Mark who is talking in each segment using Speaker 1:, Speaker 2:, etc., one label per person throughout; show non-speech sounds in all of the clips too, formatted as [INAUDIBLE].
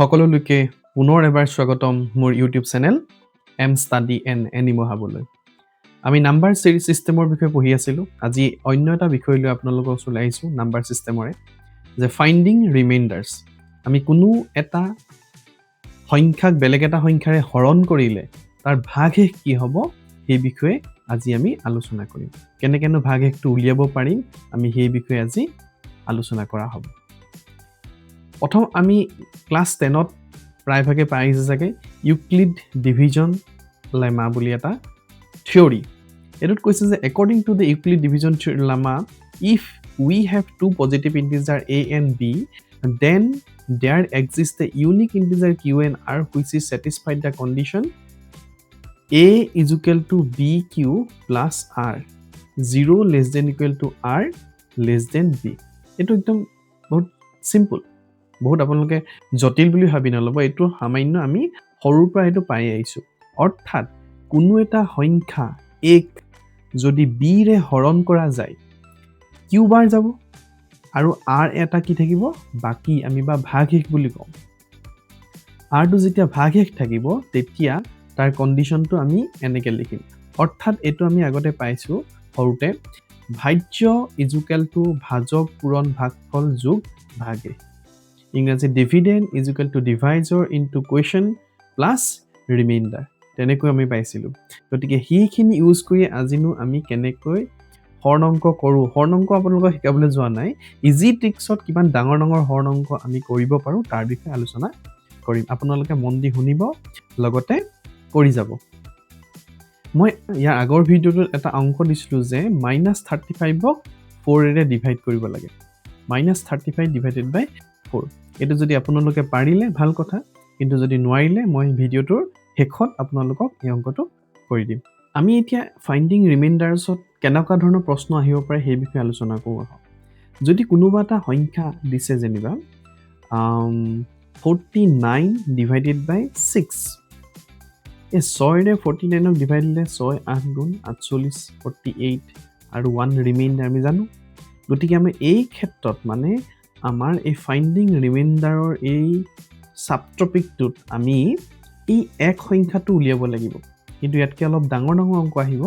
Speaker 1: সকলোলৈকে পুনৰ এবাৰ স্বাগতম মোৰ YouTube channel M study N এনিমহাবলৈ আমি নাম্বাৰ চিৰিজ ছিষ্টেমৰ বিষয়ে পঢ়ি আছিলোঁ। আজি অন্য এটা বিষয় লৈ আপোনালোকৰ ওচৰলৈ আহিছোঁ নাম্বাৰ ছিষ্টেমৰে, যে ফাইণ্ডিং ৰিমাইণ্ডাৰ্ছ আমি কোনো এটা সংখ্যাক বেলেগ এটা সংখ্যাৰে হৰণ কৰিলে তাৰ ভাগশেষ কি হ'ব সেই বিষয়ে আজি আমি আলোচনা কৰিম। কেনেকৈনো ভাগশেষটো উলিয়াব পাৰিম আমি সেই বিষয়ে আজি আলোচনা কৰা হ'ব। প্ৰথম আমি ক্লাছ টেনত প্ৰায়ভাগে পাই আহিছে চাগে, ইউক্লিড ডিভিজন লেমা বুলি এটা থিয়ৰী। এইটোত কৈছে যে according to the Euclid division lemma if we have two positive integer A and B then there exist a unique integer Q and R which is satisfied the condition A equal to B Q plus R zero' less than equal to R less than B এইটো একদম বহুত চিম্পুল বহুত আপোনালোকে জটিল বুলি ভাবি নল'ব এইটো সামান্য আমি সৰুৰ পৰা এইটো পাই আহিছোঁ। অৰ্থাৎ কোনো এটা সংখ্যা এক যদি বিৰে হৰণ কৰা যায় কিউ বাৰ যাব? আৰু আৰ এটা কি থাকিব? বাকী আমি বা ভাগশেষ বুলি কওঁ। আৰটো যেতিয়া ভাগশেষ থাকিব তেতিয়া তাৰ কণ্ডিশ্যনটো আমি এনেকৈ লিখিম। অৰ্থাৎ এইটো আমি আগতে পাইছোঁ সৰুতে ভাজ্য ইজুকেল টু ভাজক পূৰণ ভাগফল যোগ ভাগশেষ Ingraji dividend equal to divisor into question plus remainder তেনেকৈ আমি পাইছিলোঁ। গতিকে সেইখিনি ইউজ কৰি আজিনো আমি কেনেকৈ হৰ্ণ অংক কৰোঁ? হৰ্ণ অংক আপোনালোকক শিকাবলৈ যোৱা নাই। ইজি ট্ৰিক্সত কিমান ডাঙৰ ডাঙৰ হৰ্ণ অংক আমি কৰিব পাৰোঁ তাৰ বিষয়ে আলোচনা কৰিম। আপোনালোকে মন দি শুনিব লগতে কৰি যাব। মই ইয়াৰ আগৰ ভিডিঅ'টোত এটা অংক দিছিলোঁ যে মাইনাছ থাৰ্টি ফাইভক ফ'ৰেৰে ডিভাইড কৰিব লাগে। Minus thirty five divided by four এইটো যদি আপোনালোকে পাৰিলে, ভালো কথা। কিন্তু যদি নোৱাৰিলে, মই ভিডিঅ'টোৰ শেষত আপোনালোকক এই অংকটো কৰি দিম। আমি এতিয়া ফাইণ্ডিং ৰিমাইণ্ডাৰ্ছত কেনেকুৱা ধৰণৰ প্ৰশ্ন আহিব পাৰে সেই বিষয়ে আলোচনা কৰোঁ আহক যদি কোনোবা এটা সংখ্যা দিছে যেনিবা forty nine divided by six এই ছয়ৰে ফৰ্টি নাইনক ডিভাইড দিলে ছয়, আঠ গুণ আঠচল্লিছ ফৰ্টি এইট আৰু ওৱান ৰিমাইণ্ডাৰ আমি জানো। গতিকে আমি এই ক্ষেত্ৰত মানে আমাৰ এই ফাইণ্ডিং ৰিমাইণ্ডাৰৰ এই ছাব টপিকটোত আমি এই এক সংখ্যাটো উলিয়াব লাগিব। কিন্তু ইয়াতকৈ অলপ ডাঙৰ ডাঙৰ অংক আহিব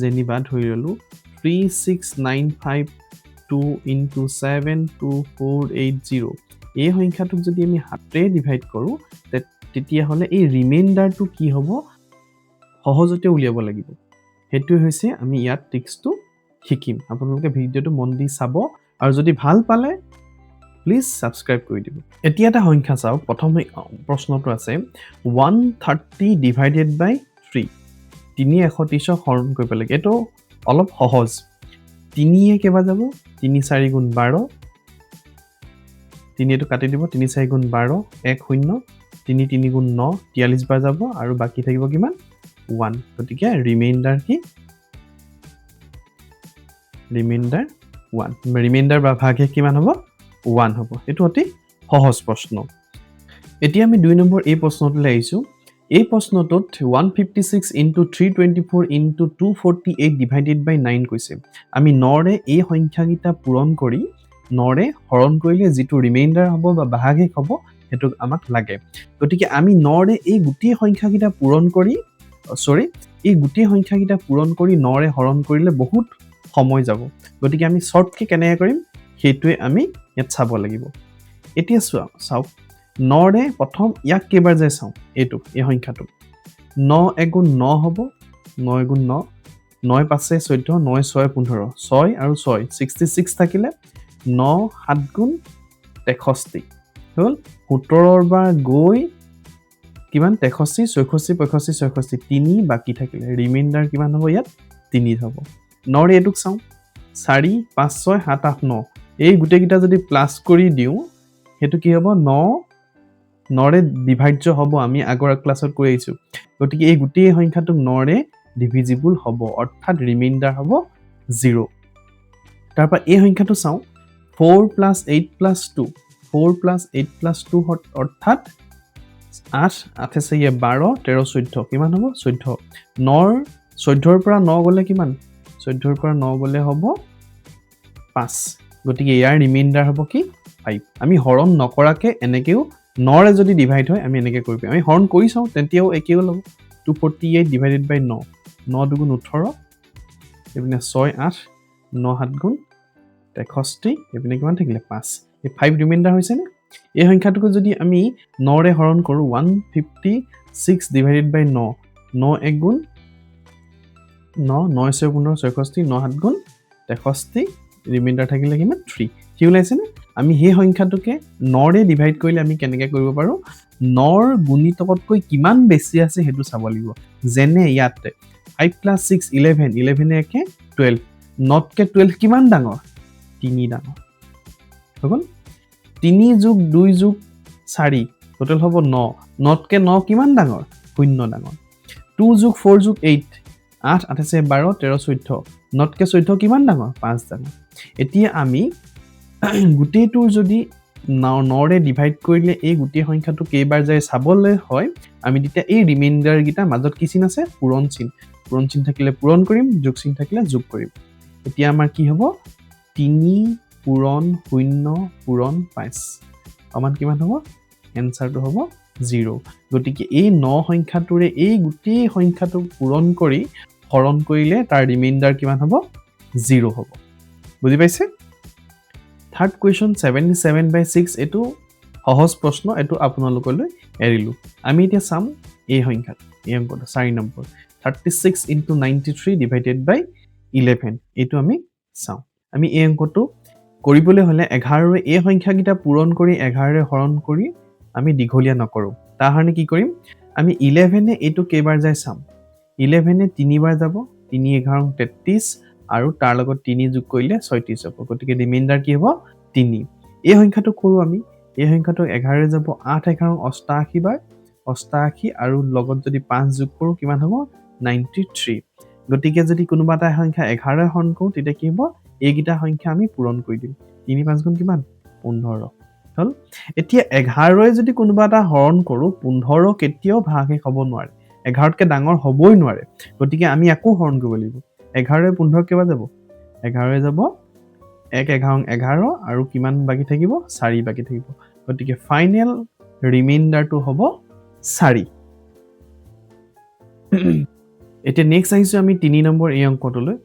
Speaker 1: যেনিবা ধৰি ল'লোঁ three six nine five two into seven two four eight zero' এই সংখ্যাটোক যদি আমি হাতেৰে ডিভাইড কৰোঁ তেতিয়াহ'লে এই ৰিমাইণ্ডাৰটো কি হ'ব? সহজতে উলিয়াব লাগিব। সেইটোৱে হৈছে আমি ইয়াত ট্ৰিক্সটো শিকিম। আপোনালোকে ভিডিঅ'টো মন দি চাব। আৰু যদি ভাল পালে প্লিজ ছাবস্ক্ৰাইব কৰি দিব। এতিয়া এটা সংখ্যা চাওক, প্ৰথম প্ৰশ্নটো আছে one thirty divided by three তিনি এশ ত্ৰিছক হৰণ কৰিব লাগে। এইটো অলপ সহজ। তিনিয়ে কেইবা যাব? তিনি চাৰি গুণ বাৰ। তিনি এইটো কাটি দিব। তিনি চাৰি গুণ বাৰ, এক শূন্য। তিনি তিনি গুণ ন তিয়াল্লিছ বাৰ যাব। আৰু বাকী থাকিব কিমান? ওৱান গতিকে ৰিমাইণ্ডাৰ কি? ৰিমাইণ্ডাৰ ওৱান ৰিমাইণ্ডাৰ বা ভাগশেষ কিমান হ'ব? ওৱান হ'ব। এইটো অতি সহজ প্ৰশ্ন। এতিয়া আমি দুই নম্বৰ এই প্ৰশ্নটোলৈ আহিছোঁ। এই প্ৰশ্নটোত one fifty six into three twenty four into two forty eight divided by nine কৈছে। আমি নৰে এই সংখ্যাকেইটা পূৰণ কৰি নৰে হৰণ কৰিলে যিটো ৰিমাইণ্ডাৰ হ'ব বা ভাগশেষ হ'ব সেইটো আমাক লাগে। গতিকে আমি নৰে এই গোটেই সংখ্যাকেইটা পূৰণ কৰি চৰি এই গোটেই সংখ্যাকেইটা পূৰণ কৰি নৰে হৰণ কৰিলে বহুত সময় যাব। গতিকে আমি শ্বৰ্টকৈ কেনেকৈ কৰিম? সেইটোৱে আমি ইয়াত চাব লাগিব। এতিয়া চোৱা চাওক নৰে প্ৰথম ইয়াক কেইবাৰ যায় চাওঁ এইটো এই সংখ্যাটো। ন এগুণ ন হ'ব ন এগুণ ন নয় পাঁচে চৈধ্য নয় ছয় পোন্ধৰ ছয় আৰু ছয় ছিক্সটি ছিক্স থাকিলে ন সাত গুণ তেষষ্ঠি হ'ল? সোতৰৰ পৰা গৈ কিমান? তেষষ্ঠি ছয়ষষ্ঠি পঁয়ষষ্ঠি ছয়ষষ্ঠি তিনি বাকী থাকিলে ৰিমাইণ্ডাৰ কিমান হ'ব ইয়াত? তিনি হ'ব। নৰ এইটোক চাওঁ চাৰি পাঁচ ছয় সাত আঠ ন এই গোটেইকেইটা যদি প্লাছ কৰি দিওঁ সেইটো কি হ'ব? ন নৰে ডিভাইড্য হ'ব। আমি আগৰ ক্লাছত কৈ আহিছোঁ। গতিকে এই গোটেই সংখ্যাটোক নৰে ডিভিজিবল হ'ব। অৰ্থাৎ ৰিমাইণ্ডাৰ হ'ব জিৰ' তাৰপৰা এই সংখ্যাটো চাওঁ। Four plus eight plus two four plus eight plus two অৰ্থাৎ আঠ আঠে চাৰিয়ে বাৰ তেৰ চৈধ্য। কিমান হ'ব? চৈধ্য। নৰ চৈধ্যৰ পৰা ন গ'লে কিমান? চৈধ্যৰ পৰা ন গ'লে হ'ব পাঁচ। গতিকে ইয়াৰ ৰিমাইণ্ডাৰ হ'ব কি? ফাইভ আমি হৰণ নকৰাকৈ এনেকৈও নৰে যদি ডিভাইড হয় আমি এনেকৈ কৰিব পাৰিম। আমি হৰণ কৰি চাওঁ তেতিয়াও একেই ল'ব two forty eight divided by ন ন দুগুণ ওঠৰ। এইপিনে ছয় আঠ ন সাত গুণ তেষষ্ঠি। এইপিনে কিমান থাকিলে? পাঁচ। এই ফাইভ ৰিমাইণ্ডাৰ হৈছেনে এই সংখ্যাটোকো যদি আমি নৰে হৰণ কৰোঁ one fifty six divided by ন ন এক গুণ ন নয় ছয় পোন্ধৰ ছয়ষষ্ঠি ন সাত গুণ তেষষ্ঠি। ৰিমাইণ্ডাৰ থাকিলে কিমান? থ্ৰী কি ওলাইছেনে আমি সেই সংখ্যাটোকে নৰে ডিভাইড কৰিলে আমি কেনেকৈ কৰিব পাৰোঁ? নৰ গুণিতকতকৈ কিমান বেছি আছে সেইটো চাব লাগিব। যেনে ইয়াতে ফাইভ প্লাছ ছিক্স ইলেভেন ইলেভেনে একে টুৱেল্ভ নতকৈ টুৱেল্ভ কিমান ডাঙৰ? তিনি ডাঙৰ। হৈ গ'ল? তিনি যোগ দুই যোগ চাৰি টোটেল হ'ব ন। নতকৈ ন কিমান ডাঙৰ? শূন্য ডাঙৰ। টু যোগ ফ'ৰ যোগ এইট আঠ, আঠাইছে, বাৰ, তেৰ, চৈধ্য। নতকৈ চৈধ্য কিমান ডাঙৰ? পাঁচ ডাঙৰ। এতিয়া আমি গোটেইটোৰ যদি ন নৰে ডিভাইড কৰিলে এই গোটেই সংখ্যাটো কেইবাৰ যায় চাবলৈ হয় আমি তেতিয়া এই ৰিমাইণ্ডাৰকেইটা মাজত কি চিন আছে? পূৰণ চিন। পূৰণ চিন থাকিলে পূৰণ কৰিম যোগ চিন থাকিলে যোগ কৰিম। এতিয়া আমাৰ কি হ'ব? তিনি পূৰণ শূন্য পূৰণ পাঁচ। সমান কিমান হ'ব? এনচাৰটো হ'ব জিৰ' গতিকে এই ন সংখ্যাটোৰে এই গোটেই সংখ্যাটো পূৰণ কৰি হৰণ কৰিলে তাৰ ৰিমাইণ্ডাৰ কিমান হ'ব? জিৰ' হ'ব। বুজি পাইছে? Third question seventy seven by six এইটো সহজ প্ৰশ্ন, এইটো আপোনালোকলৈ এৰিলোঁ। আমি এতিয়া চাম এই সংখ্যাটো এই অংকটো, চাৰি number. Thirty six into ninety three divided by eleven এইটো আমি চাওঁ। আমি এই অংকটো কৰিবলৈ হ'লে এঘাৰৰে এই সংখ্যাকেইটা পূৰণ কৰি এঘাৰৰে হৰণ কৰি আমি দীঘলীয়া নকৰোঁ। তাৰ কাৰণে কি কৰিম? আমি ইলেভেনে এইটো কেইবাৰ যায় চাম? ইলেভেনে তিনিবাৰ যাব, তিনি এঘাৰ তেত্ৰিছ আৰু তাৰ লগত তিনি যোগ কৰিলে ছয়ত্ৰিছ হ'ব। গতিকে ৰিমাইণ্ডাৰ কি হ'ব? তিনি। এই সংখ্যাটো কৰোঁ আমি। এই সংখ্যাটো এঘাৰৰে যাব আঠ এঘাৰ অষ্টাশী বাৰ অষ্টাশী আৰু লগত যদি পাঁচ যোগ কৰোঁ কিমান হ'ব? নাইণ্টি থ্ৰী গতিকে যদি কোনোবা এটা সংখ্যা এঘাৰৰে হৰণ কৰোঁ তেতিয়া কি হ'ব? এইকেইটা সংখ্যা আমি পূৰণ কৰি দিম। তিনি পাঁচ গুণ কিমান? পোন্ধৰ। হ'ল? এতিয়া এঘাৰৰে যদি কোনোবা এটা হৰণ কৰোঁ পোন্ধৰ কেতিয়াও ভাগশেষ হ'ব নোৱাৰে। এঘাৰতকৈ ডাঙৰ হ'বই নোৱাৰে। গতিকে আমি আকৌ হৰণ কৰিব লাগিব। এঘাৰৰে পোন্ধৰ কেইবাৰ যাব? এঘাৰৰে যাব এক এঘাৰ এঘাৰ আৰু কিমান বাকী থাকিব? চাৰি বাকী থাকিব। গতিকে ফাইনেল ৰিমাইণ্ডাৰটো হ'ব চাৰি। এতিয়া নেক্সট আহিছোঁ আমি তিনি নম্বৰ এই অংকটোলৈ।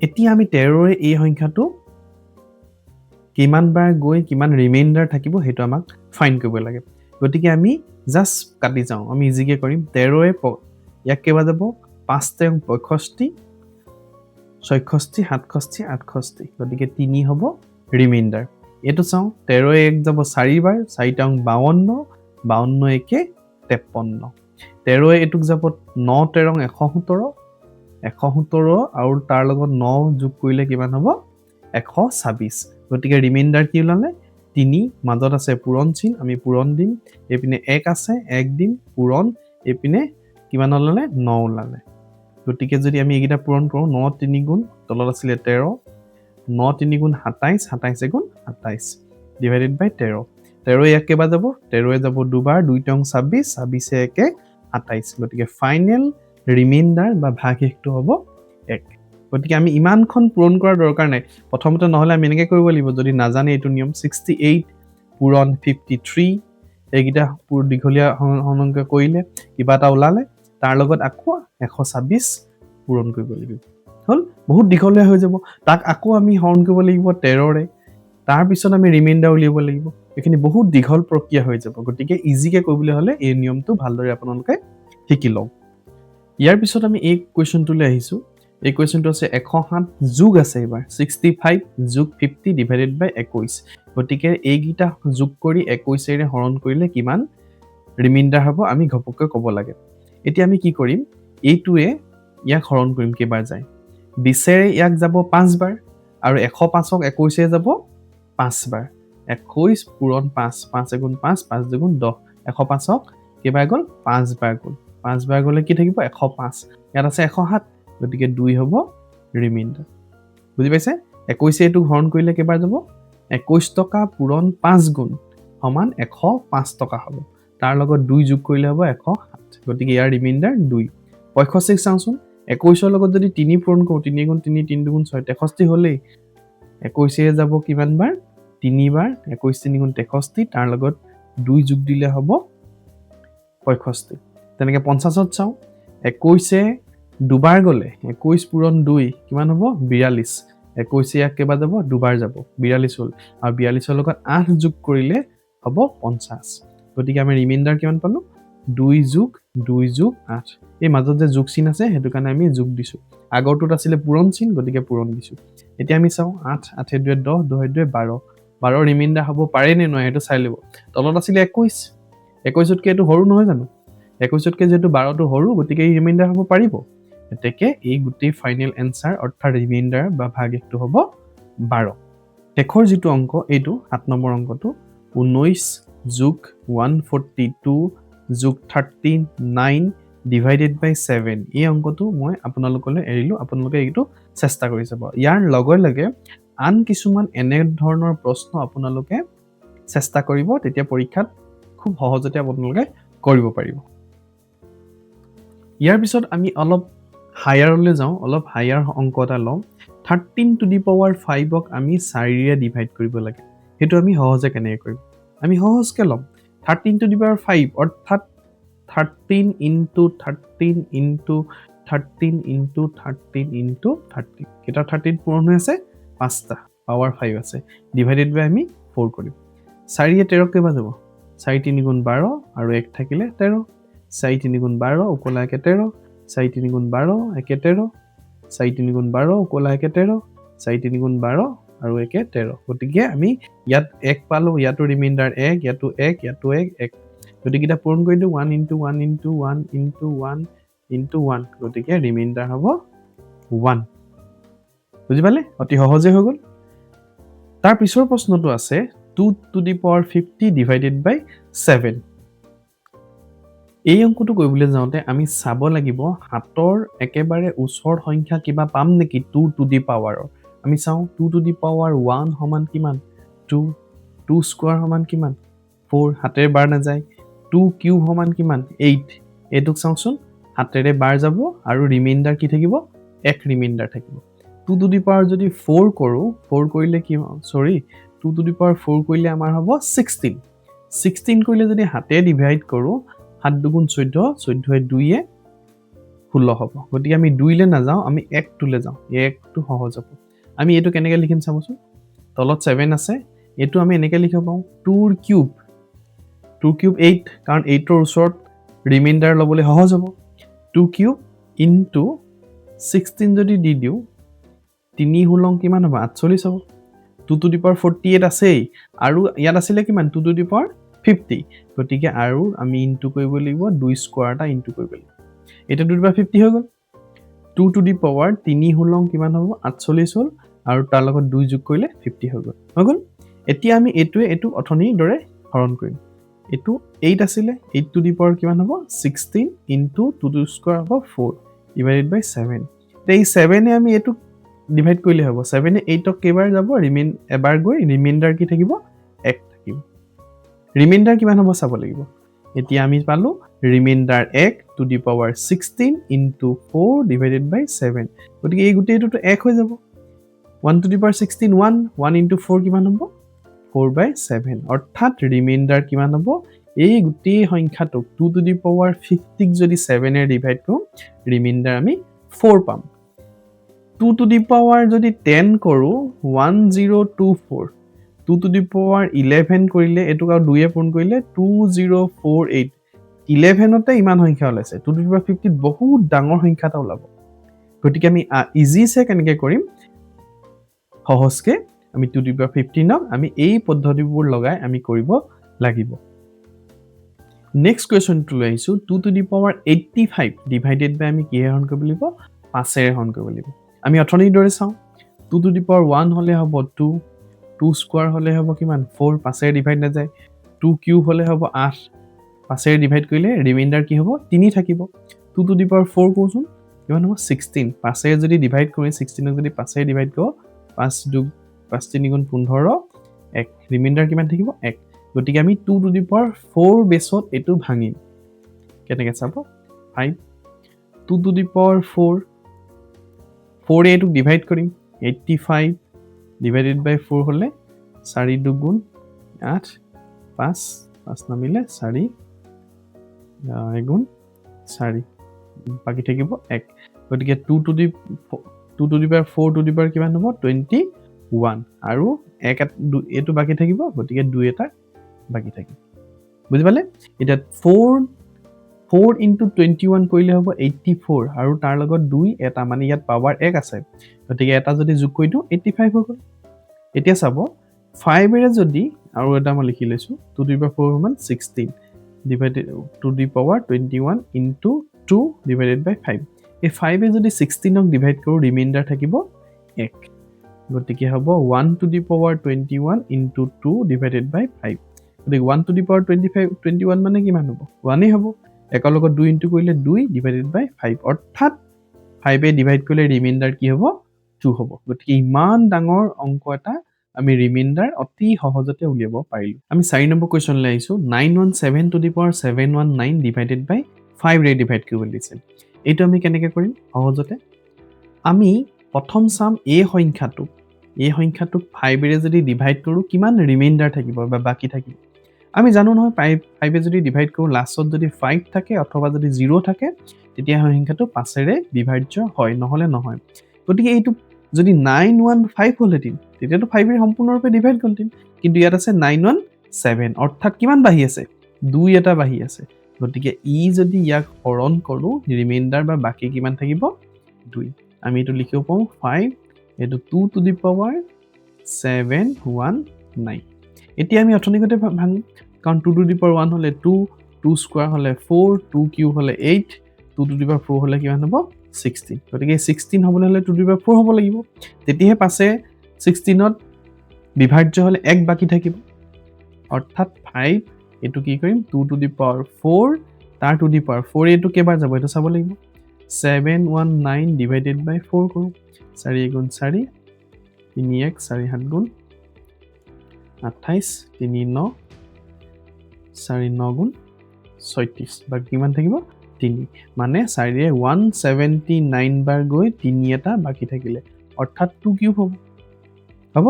Speaker 1: এতিয়া আমি তেৰৰে এই সংখ্যাটো কিমান বাৰ গৈ কিমান ৰিমাইণ্ডাৰ থাকিব সেইটো আমাক ফাইন কৰিব লাগে। গতিকে আমি জাষ্ট কাটি যাওঁ। আমি ইজিকৈ কৰিম। তেৰৰে ইয়াক কেইবাৰ যাব? পাঁচ তেওঁ পঁয়ষষ্ঠি ছয়ষষ্ঠি, সাতষষ্ঠি, আঠষষ্ঠি, গতিকে তিনি হ'ব ৰিমাইণ্ডাৰ। এইটো চাওঁ, তেৰ এক যাব চাৰিবাৰ, চাৰিটা চাৰিটাং বাৱন্ন বাৱন্ন একে তেপন্ন। তেৰয়ে এইটোক যাব ন তেৰং এশ সোতৰ এশ সোতৰ আৰু তাৰ লগত ন যোগ কৰিলে কিমান হ'ব? এশ ছাব্বিছ গতিকে ৰিমাইণ্ডাৰ কি ওলালে? তিনি, মাজত আছে পূৰণ চিন, আমি পূৰণ দিম। এইপিনে এক আছে, এক দিম, পূৰণ। এইপিনে কিমান ওলালে? ন ওলালে। গতিকে যদি আমি এইকেইটা পূৰণ কৰোঁ ন তিনি গুণ তলত আছিলে তেৰ ন তিনি গুণ সাতাইছ সাতাইছ এগুণ সাতাইছ ডিভাইডেড বাই তেৰ তেৰ ইয়াক কেইবাৰ যাব তেৰয়ে যাব দুবাৰ দুই টং ছাব্বিছ ছাব্বিছে একে সাতাইছ গতিকে ফাইনেল ৰিমাইণ্ডাৰ বা ভাগশেষটো হ'ব এক গতিকে আমি ইমানখন পূৰণ কৰাৰ দৰকাৰ নাই প্ৰথমতে নহ'লে আমি এনেকৈ কৰিব লাগিব যদি নাজানে এইটো নিয়ম ছিক্সটি এইট পূৰণ ফিফটি থ্ৰী এইকেইটা দীঘলীয়া সংখ্যা কৰিলে কিবা এটা ওলালে তাৰ লগত আকৌ এশ ছাব্বিছ পূৰণ কৰিব লাগিব। হ'ল বহুত দীঘলীয়া হৈ যাব। তাক আকৌ আমি হৰণ কৰিব লাগিব তেৰৰে। তাৰপিছত আমি ৰিমাইণ্ডাৰ উলিয়াব লাগিব। এইখিনি বহুত দীঘল প্ৰক্ৰিয়া হৈ যাব। গতিকে ইজিকৈ কৰিবলৈ হ'লে এই নিয়মটো ভালদৰে আপোনালোকে শিকি লওক। ইয়াৰ পিছত আমি এই কুৱেশ্যনটোলৈ আহিছোঁ। এই কুৱেশ্যনটো আছে এশ সাত যোগ আছে এইবাৰ। ছিক্সটি ফাইভ যোগ ফিফটি ডিভাইডেড বাই একৈছ গতিকে এইকেইটা যোগ কৰি একৈছেৰে হৰণ কৰিলে কিমান? ৰিমাইণ্ডাৰ হ'ব আমি ঘপককৈ ক'ব লাগে। এতিয়া আমি কি কৰিম? এইটোৱে ইয়াক হৰণ কৰিম কেইবাৰ যায়। বিছেৰে ইয়াক যাব পাঁচবাৰ আৰু এশ পাঁচক একৈছে যাব পাঁচবাৰ। একৈছ পূৰণ পাঁচ পাঁচ এগুণ পাঁচ পাঁচ দুগুণ দহ। এশ পাঁচক কেইবাৰ গ'ল? পাঁচবাৰ গ'ল। পাঁচবাৰ গ'লে কি থাকিব? এশ পাঁচ। ইয়াত আছে এশ সাত, গতিকে দুই হ'ব ৰিমাইণ্ডাৰ বুজি পাইছে? একৈছে এইটোক হৰণ কৰিলে কেইবাৰ যাব? একৈছ টকা পূৰণ পাঁচ গুণ সমান এশ পাঁচ টকা হ'ব। তাৰ লগত দুই যোগ কৰিলে হ'ব এশ সাত। গতিকে ইয়াৰ ৰিমাইণ্ডাৰ দুই। পঁয়ষষ্ঠিক চাওঁচোন। একৈছৰ লগত যদি তিনি পূৰণ কৰোঁ, তিনি গুণ তিনি তিনি দুগুণ ছয়, তেষষ্ঠি হ'লেই একৈছে যাব কিমান বাৰ তিনিবাৰ একৈছ তিনি গুণ তেষষ্ঠি, তাৰ লগত দুই যোগ দিলে হ'ব পঁয়ষষ্ঠি। তেনেকৈ পঞ্চাছত চাওঁ। একৈছে দুবাৰ গ'লে একৈছ পূৰণ দুই, কিমান হ'ব? বিৰাল্লিছ একৈছে ইয়াক কেইবাৰ যাব? দুবাৰ যাব। বিৰাল্লিছ হ'ল। আৰু বিৰাল্লিছৰ লগত আঠ যোগ কৰিলে হ'ব পঞ্চাছ। গতিকে আমি ৰিমাইণ্ডাৰ কিমান পালোঁ? দুই যোগ দুই যোগ আঠ। এই মাজত যে যোগ চিন আছে সেইটো কাৰণে আমি যোগ দিছোঁ। আগৰটোত আছিলে পূৰণ চিন গতিকে পূৰণ দিছোঁ। এতিয়া আমি চাওঁ আঠ আঠে দুৱে দহ দহে দুৱে বাৰ। বাৰৰ ৰিমাইণ্ডাৰ হ'ব পাৰে নে নোৱাৰে সেইটো চাই ল'ব। তলত আছিলে একৈছ একৈছতকৈ এইটো সৰু নহয় জানো? একৈছতকৈ যিহেতু বাৰটো সৰু গতিকে এই ৰিমাইণ্ডাৰ হ'ব পাৰিব। গতিকে এই গোটেই ফাইনেল এনচাৰ অৰ্থাৎ ৰিমাইণ্ডাৰ বা ভাগশেষটো হ'ব বাৰ। শেষৰ যিটো অংক এইটো সাত নম্বৰ অংকটো। ঊনৈছ যোগ ওৱান ফৰ্টি টু যোগ thirty nine divided by seven এই অংকটো মই আপোনালোকলৈ এৰিলোঁ আপোনালোকে এইটো চেষ্টা কৰি চাব। ইয়াৰ লগে লগে আন কিছুমান এনে ধৰণৰ প্ৰশ্ন আপোনালোকে চেষ্টা কৰিব তেতিয়া পৰীক্ষাত খুব সহজতে আপোনালোকে কৰিব পাৰিব। ইয়াৰ পিছত আমি অলপ হায়াৰলৈ যাওঁ অলপ হায়াৰ অংক এটা লওঁ। থাৰ্টিন টু দি পাৱাৰ ফাইভক আমি চাৰিৰে ডিভাইড কৰিব লাগে। সেইটো আমি সহজে কেনেকৈ কৰিম? আমি সহজকৈ ল'ম। Thirteen to the power five অৰ্থাৎ thirteen into thirteen into thirteen into thirteen into thirteen কেইটা থাৰ্টিন পূৰণ হৈ আছে পাঁচটা পাৱাৰ ফাইভ আছে। ডিভাইডেড বাই আমি ফ'ৰ কৰিম চাৰিয়ে তেৰক কেইবাৰ যাব? চাৰি তিনি গুণ বাৰ, আৰু এক থাকিলে তেৰ। চাৰি তিনি গুণ বাৰ, উকলা একে তেৰ। চাৰি তিনি গুণ বাৰ, একে তেৰ। চাৰি তিনি গুণ বাৰ, উকলা একে তেৰ। চাৰি তিনি গুণ বাৰ আৰু একে তেৰ। গতিকে আমি ইয়াত এক পালোঁ ইয়াতো ৰিমাইণ্ডাৰ এক ইয়াতো এক ইয়াতো এক এক। গতিকেইটা পূৰণ কৰি দিওঁ one into one into one into one into one গতিকে ৰিমাইণ্ডাৰ হ'ব ওৱান বুজি পালে? অতি সহজে হৈ গ'ল। তাৰ পিছৰ প্ৰশ্নটো আছে two to the power fifty divided by seven এই অংকটো কৰিবলৈ যাওঁতে আমি চাব লাগিব হাতৰ একেবাৰে ওচৰ সংখ্যা কিবা পাম নেকি টু টু দি পাৱাৰৰ আমি চাওঁ two to the power one সমান কিমান? টু টু স্কোৱাৰ সমান কিমান? ফ'ৰ হাতেৰে বাৰ নাযায়। টু কিউব সমান কিমান? এইট এইটোক চাওঁচোন, হাতেৰে বাৰ যাব আৰু ৰিমাইণ্ডাৰ কি থাকিব? এক ৰিমাইণ্ডাৰ থাকিব। টু টু দি পাৱাৰ যদি ফ'ৰ কৰোঁ ফ'ৰ কৰিলে কি sorry two to the power four কৰিলে আমাৰ হ'ব ছিক্সটিন ছিক্সটিন কৰিলে যদি হাতে ডিভাইড কৰোঁ, সাত দুগুণ চৈধ্য, চৈধ্যই দুইয়ে ষোল্ল হ'ব। গতিকে আমি দুইলৈ নাযাওঁ, আমি একটোলৈ যাওঁ। একটো সহজ হ'ব। আমি এইটো কেনেকৈ লিখিম চাবচোন? তলত ছেভেন আছে। এইটো আমি এনেকৈ লিখিব পাৰোঁ টুৰ কিউব টু কিউব এইট কাৰণ এইটৰ ওচৰত ৰিমাইণ্ডাৰ ল'বলৈ সহজ হ'ব। টু কিউব ইনটু ছিক্সটিন যদি দি দিওঁ তিনি ষোল্লং কিমান হ'ব? আঠচল্লিছ হ'ব। Two to the power forty eight আছেই। আৰু ইয়াত আছিলে কিমান? Two to the power fifty গতিকে আৰু আমি ইনটু কৰিব লাগিব দুই স্কোৱাৰ এটা ইনটু কৰিব লাগিব। এতিয়া টু টু পাৱাৰ ফিফটি হৈ গ'ল। টু টু দি পাৱাৰ তিনি ষোল্লং কিমান হ'ব? আঠচল্লিছ হ'ল। আৰু তাৰ লগত দুই যোগ কৰিলে ফিফটি হৈ গ'ল। হৈ গ'ল? এতিয়া আমি এইটোৱে এইটো অথনিৰ দৰে হৰণ কৰিম। এইটো এইট আছিলে এইট টু দি পাৱাৰ কিমান হ'ব? Sixteen into two two square হ'ব ফ'ৰ ডিভাইডেড বাই ছেভেন এতিয়া এই ছেভেনে আমি এইটো ডিভাইড কৰিলে হ'ব। ছেভেনে এইটক কেইবাৰ যাব? ৰিমেইন এবাৰ গৈ ৰিমাইণ্ডাৰ কি থাকিব? এক থাকিব। ৰিমাইণ্ডাৰ কিমান হ'ব চাব লাগিব। এতিয়া আমি পালোঁ ৰিমাইণ্ডাৰ এক to the power sixteen into four divided by seven গতিকে এই গোটেইটোতো এক হৈ যাব। One to the power sixteen one one into four কিমান হ'ব? ফ'ৰ বাই ছেভেন অৰ্থাৎ ৰিমাইণ্ডাৰ কিমান হ'ব? এই গোটেই সংখ্যাটোক টু টু দি পাৱাৰ ফিফটিক যদি ছেভেনেৰে ডিভাইড কৰোঁ ৰিমাইণ্ডাৰ আমি ফ'ৰ পাম। টু টু দি পাৱাৰ যদি টেন কৰোঁ one zero' two four two to the power eleven কৰিলে, এইটোক আৰু দুয়ে পূৰণ কৰিলে টু জিৰ' ফ'ৰ এইট ইলেভেনতে ইমান সংখ্যা ওলাইছে। টু টু দি পাৱাৰ ফিফটিত বহুত ডাঙৰ সংখ্যা এটা ওলাব। গতিকে আমি ইজিছে কেনেকৈ কৰিম? সহজকৈ আমি টু দি ফিফটিনক আমি এই পদ্ধতিবোৰ লগাই আমি কৰিব লাগিব। নেক্সট কুৱেশ্যনটো লৈ আহিছোঁ two to the power eighty five divided by আমি কিহে হৰণ কৰিব লাগিব? পাঁচেৰে হৰণ কৰিব লাগিব। আমি অথনিৰ দৰে চাওঁ two to the power one হ'লে হ'ব টু টু স্কোৱাৰ হ'লে হ'ব কিমান? ফ'ৰ পাঁচেৰে ডিভাইড নাযায়। টু কিউব হ'লে হ'ব আঠ, পাঁচেৰে ডিভাইড কৰিলে ৰিমাইণ্ডাৰ কি হ'ব? তিনি থাকিব। Two to the power four কওঁচোন কিমান হ'ব? ছিক্সটিন পাঁচেৰে যদি ডিভাইড কৰি ছিক্সটিনক যদি পাঁচেৰে ডিভাইড কৰোঁ পাঁচ দু পাঁচ তিনি গুণ পোন্ধৰ এক। ৰিমাইণ্ডাৰ কিমান থাকিব? এক। গতিকে আমি two to the power four বেছত এইটো ভাঙিম। কেনেকৈ চাব? Five two to the power four ফ'ৰে এইটোক divide Karim. Eighty five divided by four হ'লে চাৰি দুগুণ আঠ। পাঁচ পাঁচ নামিলে চাৰি এগুণ চাৰি। বাকী থাকিব এক। গতিকে two to the two to the power four to the power কিমান হ'ব? টুৱেণ্টি ওৱান আৰু এক এইটো বাকী থাকিব, গতিকে দুই এটা বাকী থাকিব। বুজি পালে? এতিয়া four four into twenty one কৰিলে হ'ব এইট্টি ফ'ৰ আৰু তাৰ লগত দুই এটা মানে ইয়াত পাৱাৰ এক আছে। গতিকে এটা যদি যোগ কৰি দিওঁ এইট্টি ফাইভ হৈ গ'ল। এতিয়া চাব ফাইভেৰে যদি, আৰু এটা মই লিখি লৈছোঁ টু দি পাৱাৰ ফ'ৰ সমান sixteen divided to the power twenty one into two divided by five এই ফাইভে যদি ছিক্সটিনক ডিভাইড কৰোঁ ৰিমাইণ্ডাৰ থাকিব এক। গতিকে হ'ব? One to the power twenty one into two divided by five গতিকে one to the power twenty five twenty one মানে কিমান হ'ব? ওৱানেই হ'ব। একৰ লগত দুই ইণ্টু কৰিলে দুই ডিভাইডেড বাই ফাইভ অৰ্থাৎ ফাইভে ডিভাইড কৰিলে ৰিমাইণ্ডাৰ কি হ'ব? টু হ'ব। গতিকে ইমান ডাঙৰ অংক এটা আমি ৰিমাইণ্ডাৰ অতি সহজতে উলিয়াব পাৰিলোঁ। আমি চাৰি নম্বৰ কুৱেশ্যনলৈ আহিছোঁ। Nine one seven to the power seven one nine divided by ফাইভৰে divide কৰিব দিছে। এইটো আমি কেনেকৈ কৰিম? সহজতে। আমি প্ৰথম চাম এই সংখ্যাটোক এই সংখ্যাটোক ফাইভেৰে যদি ডিভাইড কৰোঁ, কিমান ৰিমাইণ্ডাৰ থাকিব বা বাকী থাকিব? আমি জানো নহয় ফাইভ ফাইভে যদি ডিভাইড কৰোঁ লাষ্টত যদি ফাইভ থাকে অথবা যদি জিৰ' থাকে, তেতিয়া সেই সংখ্যাটো পাঁচেৰে বিভাজ্য হয়, নহ'লে নহয়। গতিকে এইটো যদি নাইন ওৱান ফাইভ হ'লহেঁতেন, তেতিয়াতো ফাইভেৰে সম্পূৰ্ণৰূপে ডিভাইড হ'লহেঁতেন কিন্তু ইয়াত আছে নাইন ওৱান ছেভেন অৰ্থাৎ কিমান বাঢ়ি আছে? দুই এটা বাঢ়ি আছে। গতিকে ই যদি ইয়াক হৰণ কৰোঁ ৰিমাইণ্ডাৰ বা বাকী কিমান থাকিব? দুই। আমি এইটো লিখিব পাৰোঁ ফাইভ এইটো two to the power seven one nine এতিয়া আমি অৰ্থনিকতে ভা- ভাঙো। কাৰণ two to the power one হ'লে টু টু স্কোৱাৰ হ'লে ফ'ৰ টু কিউ হ'লে eight two to the power four হ'লে কিমান হ'ব? ছিক্সটিন গতিকে ছিক্সটিন হ'বলৈ হ'লে two to the power four হ'ব লাগিব। তেতিয়াহে পাছে ছিক্সটিনত বিভাজ্য হ'লে এক বাকী থাকিব। অৰ্থাৎ ফাইভ এইটো কি কৰিম? Two to the power four তাৰ টু দি পাৱাৰ ফ'ৰ এইটো কেইবাৰ যাব? এইটো চাব লাগিব। Seven one nine divided by four কৰোঁ। চাৰি গুণ চাৰি তিনি এক চাৰি সাত গুণ আঠাইছ তিনি ন চাৰি ন গুণ ছয়ত্ৰিছ। বা কিমান থাকিব? তিনি। মানে চাৰিৰে ওৱান ছেভেণ্টি নাইন বাৰ গৈ তিনি এটা বাকী থাকিলে। অৰ্থাৎ টু কিউব হ'ব। হ'ব?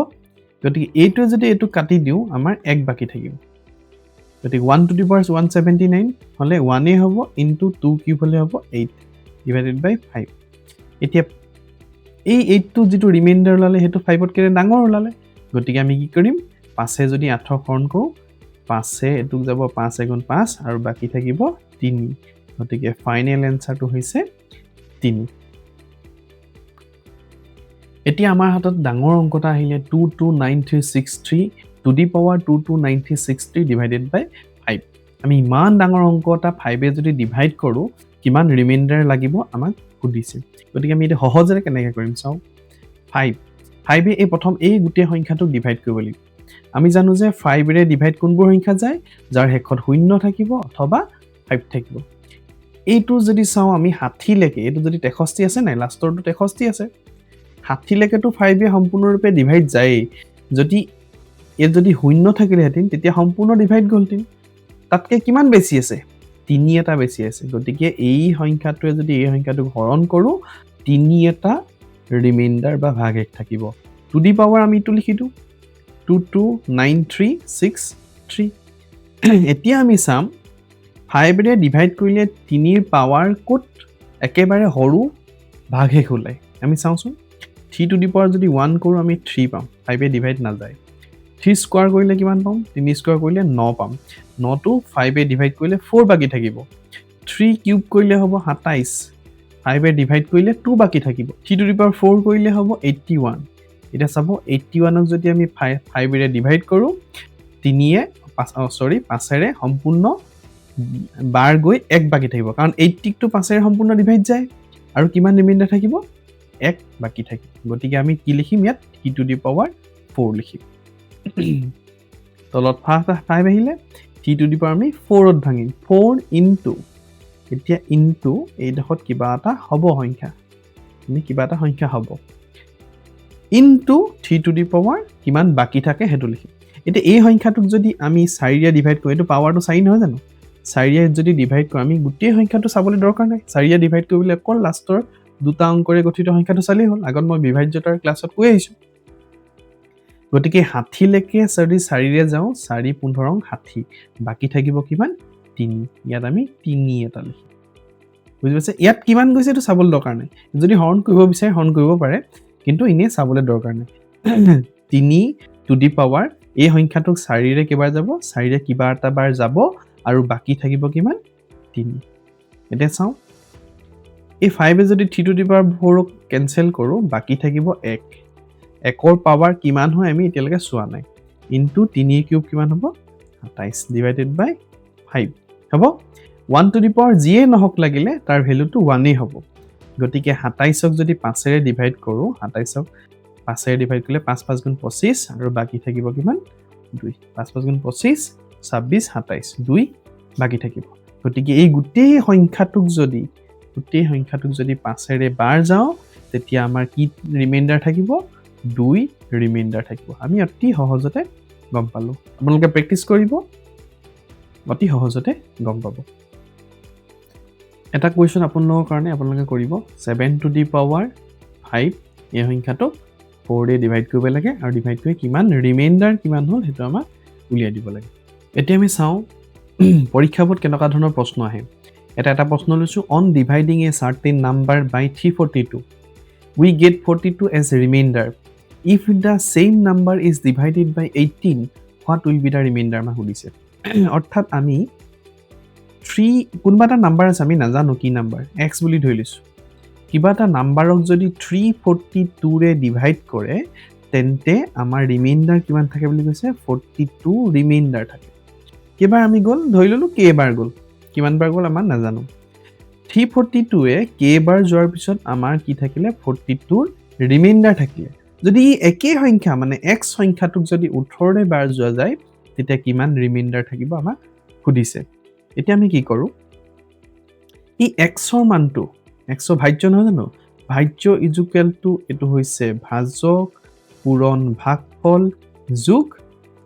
Speaker 1: গতিকে এইটোৱে যদি এইটো কাটি দিওঁ আমাৰ এক বাকী থাকিব। গতিকে one to the power one seventy nine হ'লে ওৱানেই হ'ব ইনটু টু কিউব হ'লে হ'ব এইট ডিভাইডেড বাই ফাইভ এতিয়া এই এইটটো যিটো ৰিমাইণ্ডাৰ ওলালে, সেইটো ফাইভতকৈ ডাঙৰ ওলালে। গতিকে আমি কি কৰিম? পাঁচে যদি আঠক হৰণ কৰোঁ, পাঁচে এইটোক যাব পাঁচ এগুণ পাঁচ আৰু বাকী থাকিব তিনি। গতিকে ফাইনেল এনচাৰটো হৈছে তিনি। এতিয়া আমাৰ হাতত ডাঙৰ অঙ্ক এটা আহিলে two two nine three six three to the power two two nine three six three divided by five আমি ইমান ডাঙৰ অঙ্ক এটা ফাইভে যদি ডিভাইড কৰোঁ, কিমান ৰিমাইণ্ডাৰ লাগিব আমাক সুধিছে। গতিকে আমি এতিয়া সহজেৰে কেনেকৈ কৰিম চাওঁ। ফাইভ ফাইভে এই প্ৰথম এই গোটেই সংখ্যাটোক ডিভাইড কৰিব লাগিব। আমি জানো যে ফাইভেৰে ডিভাইড কোনবোৰ সংখ্যা যায়, যাৰ শেষত শূন্য থাকিব অথবা ফাইভ থাকিব। এইটো যদি চাওঁ আমি ষাঠিলৈকে, এইটো যদি তেষষ্ঠি আছে নাই লাষ্টৰটো তেষষ্ঠি আছে। ষাঠিলৈকেতো ফাইভে সম্পূৰ্ণৰূপে ডিভাইড যায়েই। যদি ইয়াত যদি শূন্য থাকিলেহেঁতেন তেতিয়া সম্পূৰ্ণ ডিভাইড গ'লহেঁতেন। তাতকৈ কিমান বেছি আছে? তিনি এটা বেছি আছে। গতিকে এই সংখ্যাটোৱে যদি এই সংখ্যাটোক হৰণ কৰোঁ, তিনি এটা ৰিমাইণ্ডাৰ বা ভাগ এক থাকিব। টু দি পাৱাৰ আমি এইটো লিখি দিওঁ। Two two nine three six three এতিয়া আমি চাম ফাইভেৰে ডিভাইড কৰিলে তিনিৰ পাৱাৰ ক'ত একেবাৰে সৰু ভাগশেষ ওলায়। আমি চাওঁচোন। থ্ৰী টু দি পাৱাৰ যদি ওৱান কৰোঁ, আমি থ্ৰী পাম। ফাইভে ডিভাইড নাযায়। থ্ৰী স্কোৱাৰ কৰিলে কিমান পাম? তিনি স্কোৱাৰ কৰিলে ন পাম। নটো ফাইভে ডিভাইড কৰিলে ফ'ৰ বাকী থাকিব। থ্ৰী কিউব কৰিলে হ'ব সাতাইছ। ফাইভে ডিভাইড কৰিলে টু বাকী থাকিব। Three to the power four কৰিলে হ'ব এইট্টি ওৱান এতিয়া চাব এইট্টি ওৱানক যদি আমি ফাই ফাইভেৰে ডিভাইড কৰোঁ, তিনিয়ে পাঁচ চৰি পাঁচেৰে সম্পূৰ্ণ বাৰ গৈ এক বাকী থাকিব। কাৰণ এইট্টিকটো পাঁচেৰে সম্পূৰ্ণ ডিভাইড যায়। আৰু কিমান ৰিমাইণ্ডাৰ থাকিব? এক বাকী থাকিব। গতিকে আমি কি লিখিম ইয়াত? Three to the power four লিখিম। [CLEARS THROAT] তলত ফাৰ্ষ্ট ফাইভ আহিলে থ্ৰী টু দি পাৱাৰ আমি ফ'ৰত ভাঙিম। ফ'ৰ ইনটু এতিয়া ইনটু এইডোখৰত কিবা এটা হ'ব সংখ্যা। আমি কিবা এটা সংখ্যা হ'ব। Into three to the power কিমান বাকী থাকে সেইটো লিখিম। এতিয়া এই সংখ্যাটোক যদি আমি চাৰিৰে ডিভাইড কৰোঁ, এইটো পাৱাৰটো চাৰি নহয় জানো? চাৰিৰে যদি ডিভাইড কৰোঁ, আমি গোটেই সংখ্যাটো চাবলৈ দৰকাৰ নাই। চাৰিৰে ডিভাইড কৰিবলৈ অকল লাষ্টৰ দুটা অংকৰে গঠিত সংখ্যাটো চালেই হ'ল। আগত মই বিভাজ্যতাৰ ক্লাছত কৈ আহিছোঁ। গতিকে ষাঠিলৈকে যদি চাৰিৰে যাওঁ, চাৰি, পোন্ধৰ ষাঠি বাকী থাকিব কিমান? তিনি। ইয়াত আমি তিনি এটা লিখিম বুজি পাইছে? ইয়াত কিমান গৈছে এইটো চাবলৈ দৰকাৰ নাই। যদি হৰণ কৰিব বিচাৰে, হৰণ কৰিব পাৰে, কিন্তু এনেই চাবলৈ দৰকাৰ নাই। [CLEARS THROAT] তিনি টু দি পাৱাৰ এই সংখ্যাটোক চাৰিৰে কেইবাৰ যাব? চাৰিৰে কিবা এটা বাৰ যাব। আৰু বাকী থাকিব কিমান? তিনি। এতিয়া চাওঁ। এই ফাইভে যদি থ্ৰী টু দি পাৱাৰ ফ'ৰক কেঞ্চেল কৰোঁ, বাকী থাকিব এক। একৰ পাৱাৰ কিমান হয় আমি এতিয়ালৈকে চোৱা নাই। ইনটু তিনিৰ কিউব কিমান হ'ব? সাতাইছ ডিভাইডেড বাই ফাইভ হ'ব। ওৱান টু দি পাৱাৰ যিয়ে নহওক লাগিলে তাৰ ভেলুটো ওৱানেই হ'ব। গতিকে সাতাইছক যদি পাঁচেৰে ডিভাইড কৰোঁ সাতাইছক পাঁচেৰে ডিভাইড কৰিলে পাঁচ পাঁচ গুণ পঁচিছ আৰু বাকী থাকিব কিমান? দুই। পাঁচ পাঁচ গুণ পঁচিছ ছাব্বিছ সাতাইছ দুই বাকী থাকিব। গতিকে এই গোটেই সংখ্যাটোক যদি গোটেই সংখ্যাটোক যদি পাঁচেৰে বাৰ যাওঁ তেতিয়া আমাৰ কি ৰিমাইণ্ডাৰ থাকিব? দুই ৰিমাইণ্ডাৰ থাকিব। আমি অতি সহজতে গম পালোঁ। আপোনালোকে প্ৰেক্টিচ কৰিব অতি সহজতে গম পাব। এটা কুৱেশ্যন আপোনালোকৰ কাৰণে আপোনালোকে কৰিব। Seven to the power five এই সংখ্যাটোক ফ'ৰ ডিভাইড কৰিব লাগে আৰু ডিভাইড কৰি কিমান ৰিমাইণ্ডাৰ কিমান হ'ল সেইটো আমাক উলিয়াই দিব লাগে। এতিয়া আমি চাওঁ [CLEARS THROAT] পৰীক্ষাবোৰত কেনেকুৱা ধৰণৰ প্ৰশ্ন আহে। এটা এটা প্ৰশ্ন লৈছোঁ। On dividing a certain number by three forty two we get forty two as remainder if the same number is divided by eighteen what will be the remainder আমাক সুধিছে অৰ্থাৎ আমি থ্ৰী কোনোবা এটা নাম্বাৰ আছে, আমি নাজানো কি নাম্বাৰ এক্স বুলি ধৰি লৈছোঁ। কিবা এটা নাম্বাৰক যদি থ্ৰী ফৰ্টি টুৰে ডিভাইড কৰে, তেন্তে আমাৰ ৰিমাইণ্ডাৰ কিমান থাকে বুলি কৈছে? ফৰ্টি টু ৰিমাইণ্ডাৰ থাকে। কেইবাৰ আমি গ'ল? ধৰি ল'লোঁ কেইবাৰ গ'ল। কিমানবাৰ গ'ল আমাৰ নাজানো। থ্ৰী ফৰ্টি টুৱে কেইবাৰ যোৱাৰ পিছত আমাৰ কি থাকিলে? ফৰ্টি টুৰ ৰিমাইণ্ডাৰ থাকিলে। যদি একেই সংখ্যা মানে এক্স সংখ্যাটোক যদি ওঠৰৰে বাৰ যোৱা যায়, তেতিয়া কিমান ৰিমাইণ্ডাৰ থাকিব আমাক সুধিছে। এতিয়া আমি কি কৰোঁ? ই এক্সৰ মানটো এক্সৰ ভাজ্য নহয় জানো? ভাজ্য ইজুকেল টু এইটো হৈছে ভাজক, পূৰণ ভাগফল, যোগ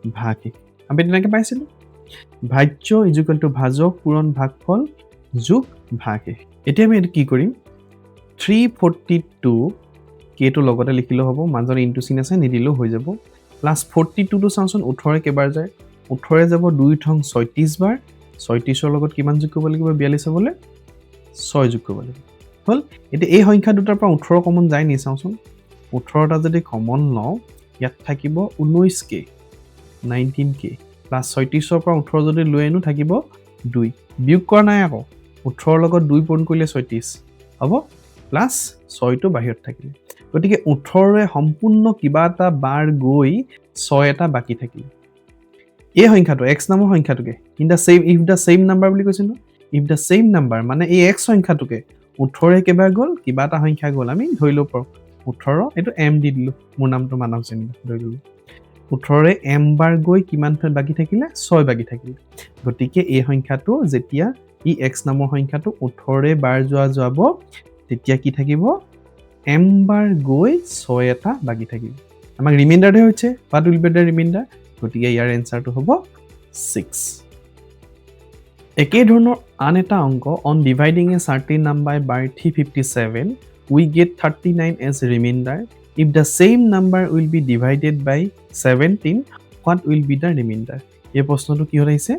Speaker 1: ভাগিক আমি তেনেকৈ পাইছিলোঁ। ভাজ্য ইজুকেল টু ভাজক, পূৰণ ভাগফল, যোগ ভাগিক এতিয়া আমি এইটো কি কৰিম? থ্ৰী ফৰ্টি টু কেটো লগতে লিখিলেও হ'ব মাজত ইনটু চিন আছে নিদিলেও হৈ যাব। প্লাছ ফৰ্টি টুটো চাওঁচোন ওঠৰে কেইবাৰ যায়? ওঠৰে যাব দুই থং ছয়ত্ৰিছ বাৰ ছয়ত্ৰিছৰ লগত কিমান যোগ কৰিব লাগিব বিয়াল্লিছ হ'বলৈ? ছয় যোগ কৰিব লাগিব। হ'ল? এতিয়া এই সংখ্যা দুটাৰ পৰা ওঠৰ কমন যায় নি চাওঁচোন? ওঠৰটা যদি কমন লওঁ ইয়াত থাকিব ঊনৈছ কে নাইনটিন কে। প্লাছ ছয়ত্ৰিছৰ পৰা ওঠৰ যদি লৈ আনো থাকিব দুই। বিয়োগ কৰা নাই আকৌ। ওঠৰৰ লগত দুই পূৰণ কৰিলে ছয়ত্ৰিছ হ'ব? প্লাছ ছয়টো বাহিৰত থাকিলে। গতিকে ওঠৰৰে সম্পূৰ্ণ কিবা এটা বাৰ গৈ ছয় এটা বাকী থাকিলে। এই সংখ্যাটো এক্স নামৰ সংখ্যাটোকে in the same if the same number বুলি কৈছে ন? ইফ দ্য ছেইম নাম্বাৰ মানে এই এক্স সংখ্যাটোকে ওঠৰে কেইবাৰ গ'ল কিবা এটা সংখ্যা গ'ল আমি ধৰি ল'ব পাৰোঁ ওঠৰ এইটো এম দি দিলোঁ মোৰ নামটো মানৱ যেনিবা ধৰি ল'লোঁ। ওঠৰৰে এম বাৰ গৈ কিমান বাকী থাকিলে? ছয় বাকী থাকিলে। গতিকে এই সংখ্যাটো যেতিয়া ই এক্স নামৰ সংখ্যাটো ওঠৰৰে বাৰ যোৱা যোৱাব তেতিয়া কি থাকিব? এম বাৰ গৈ ছয় এটা বাকী থাকিব। আমাক ৰিমাইণ্ডাৰহে হৈছে। What will be the remainder গতিকে ইয়াৰ এনচাৰটো হ'ব ছিক্স একে ধৰণৰ আন এটা অঙ্ক on dividing a certain number by three fifty seven we get thirty nine as remainder if the same number will be divided by seventeen what will be the remainder এই প্ৰশ্নটো কিহত আহিছে?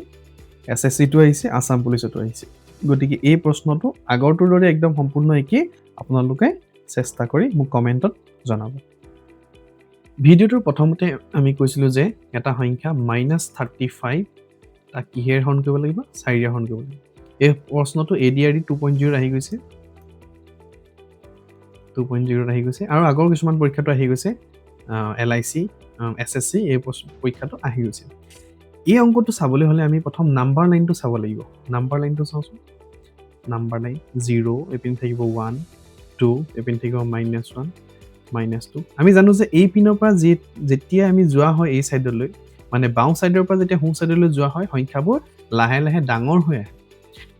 Speaker 1: এছ এছ চিটো আহিছে আছাম পুলিচতো আহিছে। গতিকে এই প্ৰশ্নটো আগৰটোৰ দৰে একদম সম্পূৰ্ণ একেই। আপোনালোকে চেষ্টা কৰি মোক কমেণ্টত জনাব। ভিডিঅ'টোৰ প্ৰথমতে আমি কৈছিলোঁ যে এটা সংখ্যা মাইনাছ থাৰ্টি ফাইভ তাক কিহেৰে হৰণ কৰিব লাগিব? চাৰিৰে হৰণ কৰিব লাগিব। এই প্ৰশ্নটো A D R D two point জিৰ'ত আহি গৈছে। টু পইণ্ট জিৰ'ত আহি গৈছে। আৰু আগৰ কিছুমান পৰীক্ষাটো আহি গৈছে। L I C S S C এই পৰীক্ষাটো আহি গৈছে। এই অংকটো চাবলৈ হ'লে আমি প্ৰথম নাম্বাৰ লাইনটো চাব লাগিব। নাম্বাৰ লাইনটো চাওঁচোন। নাম্বাৰ লাইন জিৰ' এইপিনে থাকিব ওৱান টু, এপিন থাকিব মাইনাছ ওৱান মাইনাছ টু। আমি জানো যে এই পিনৰ পৰা যি যেতিয়া আমি যোৱা হয় এই ছাইডলৈ মানে বাওঁ ছাইডৰ পৰা যেতিয়া সোঁ ছাইডলৈ যোৱা হয়, সংখ্যাবোৰ লাহে লাহে ডাঙৰ হৈ আহে।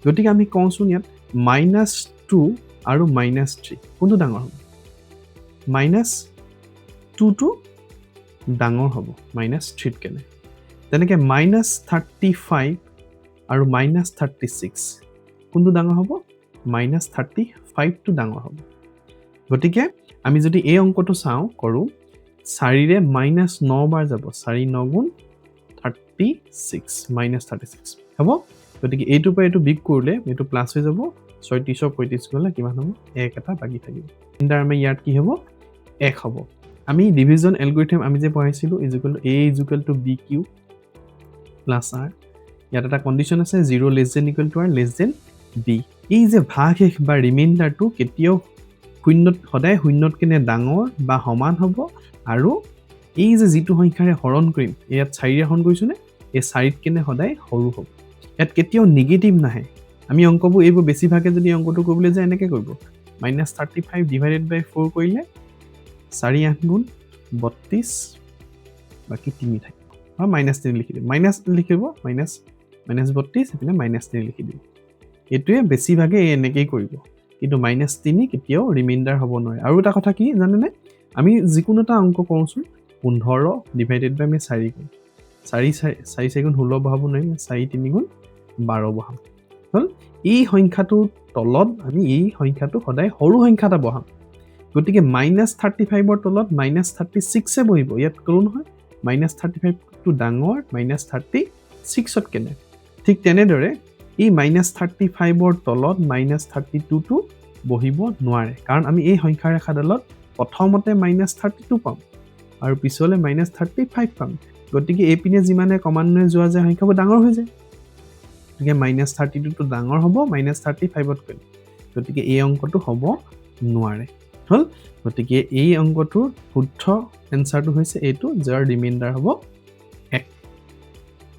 Speaker 1: গতিকে আমি কওঁচোন ইয়াত, মাইনাছ টু আৰু মাইনাছ থ্ৰী, কোনটো ডাঙৰ হ'ব? মাইনাছ টুটো ডাঙৰ হ'ব, মাইনাছ থ্ৰীত কেনে? তেনেকৈ মাইনাছ থাৰ্টি ফাইভ আৰু মাইনাছ থাৰ্টি ছিক্স। কোনটো ডাঙৰ হ'ব? মাইনাছ থাৰ্টি ফাইভটো ডাঙৰ হ'ব। গতিকে আমি যদি এই অংকটো চাওঁ, কৰোঁ, চাৰিৰে মাইনাছ ন বাৰ যাব, চাৰি ন গুণ thirty six, minus thirty six. হ'ব? গতিকে এইটোৰ পৰা এইটো বিগ কৰিলে, এইটো প্লাছ হৈ যাব ছয়ত্ৰিছৰ পঁয়ত্ৰিছ গ'লে কিমান হ'ব? এক এটা বাকী থাকিব। আমাৰ ইয়াত কি হ'ব? এক হ'ব। আমি ডিভিজন এলগৰিথম আমি যে পঢ়াইছিলোঁ equal A equal to B Q plus R ইয়াত এটা কণ্ডিশ্যন আছে zero' less than equal to R less than B এই যে ভাগশেষ বা ৰিমাইণ্ডাৰটো কেতিয়াও শূন্যত, সদায় শূন্যত কেনে ডাঙৰ বা সমান হ'ব। আৰু এই যে যিটো সংখ্যাৰে হৰণ কৰিম, ইয়াত চাৰিৰে হৰণ কৰিছোঁনে এই চাৰিত কেনে সদায় সৰু হ'ব। ইয়াত কেতিয়াও নিগেটিভ নাহে। আমি অংকবোৰ এইবোৰ বেছিভাগে যদি অংকটো কৰিবলৈ যায়, এনেকৈ কৰিব। Minus thirty five divided by four কৰিলে চাৰি আঠ গুণ বত্ৰিছ, বাকী তিনি থাকিব। বা মাইনাছ তিনি লিখি দিব মাইনাছ লিখিব মাইনাছ মাইনাছ বত্ৰিছ এইপিনে মাইনাছ তিনি লিখি দিব এইটোৱে বেছিভাগে এনেকেই কৰিব। কিন্তু মাইনাছ তিনি কেতিয়াও ৰিমাইণ্ডাৰ হ'ব নোৱাৰে। আৰু এটা কথা কি জানেনে? আমি যিকোনো এটা অংক কৰোঁচোন পোন্ধৰ ডিভাইডেড বাই আমি চাৰি গুণ। চাৰি চাৰি চাৰি চাৰি গুণ ষোল্ল বহাব নোৱাৰিম চাৰি তিনি গুণ বাৰ বহাম। হ'ল? এই সংখ্যাটোৰ তলত আমি এই সংখ্যাটো সদায় সৰু সংখ্যা এটা বহাম। গতিকে মাইনাছ থাৰ্টি ফাইভৰ তলত মাইনাছ থাৰ্টি ছিক্সে বহিব। ইয়াত ক'লোঁ নহয় মাইনাছ থাৰ্টি ফাইভটো ডাঙৰ মাইনাছ থাৰ্টি ছিক্সত কেনে? ঠিক তেনেদৰে এই মাইনাছ থাৰ্টি ফাইভৰ তলত মাইনাছ থাৰ্টি টুটো বহিব নোৱাৰে। কাৰণ আমি এই সংখ্যা ৰেখাডালত প্ৰথমতে মাইনাছ থাৰ্টি টু পাম আৰু পিছলৈ মাইনাছ থাৰ্টি ফাইভ পাম। গতিকে এইপিনে যিমানে ক্ৰমান্বয়ে যোৱা যায় সংখ্যাবোৰ ডাঙৰ হৈ যায়। গতিকে মাইনাছ থাৰ্টি টুটো ডাঙৰ হ'ব মাইনাছ থাৰ্টি ফাইভতকৈ গতিকে এই অংকটো হ'ব নোৱাৰে। হ'ল? গতিকে এই অংকটোৰ শুদ্ধ এনচাৰটো হৈছে এইটো যাৰ ৰিমাইণ্ডাৰ হ'ব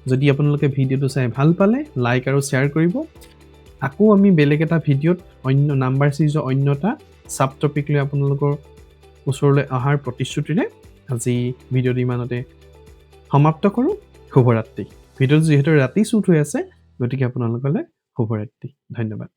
Speaker 1: যদি আপোনালোকে ভিডিঅ'টো চাই ভালো পালে লাইক আৰু শ্বেয়াৰ কৰিব। আকৌ আমি বেলেগ এটা ভিডিঅ'ত অন্য নাম্বাৰ ছিৰিজৰ অন্য এটা ছাব টপিক লৈ আপোনালোকৰ ওচৰলৈ অহাৰ প্ৰতিশ্ৰুতিৰে আজি ভিডিঅ'টো ইমানতে সমাপ্ত কৰোঁ। শুভৰাত্ৰি। ভিডিঅ'টো যিহেতু ৰাতি শ্বুট হৈ আছে, গতিকে আপোনালোকলৈ শুভৰাত্ৰি। ধন্যবাদ।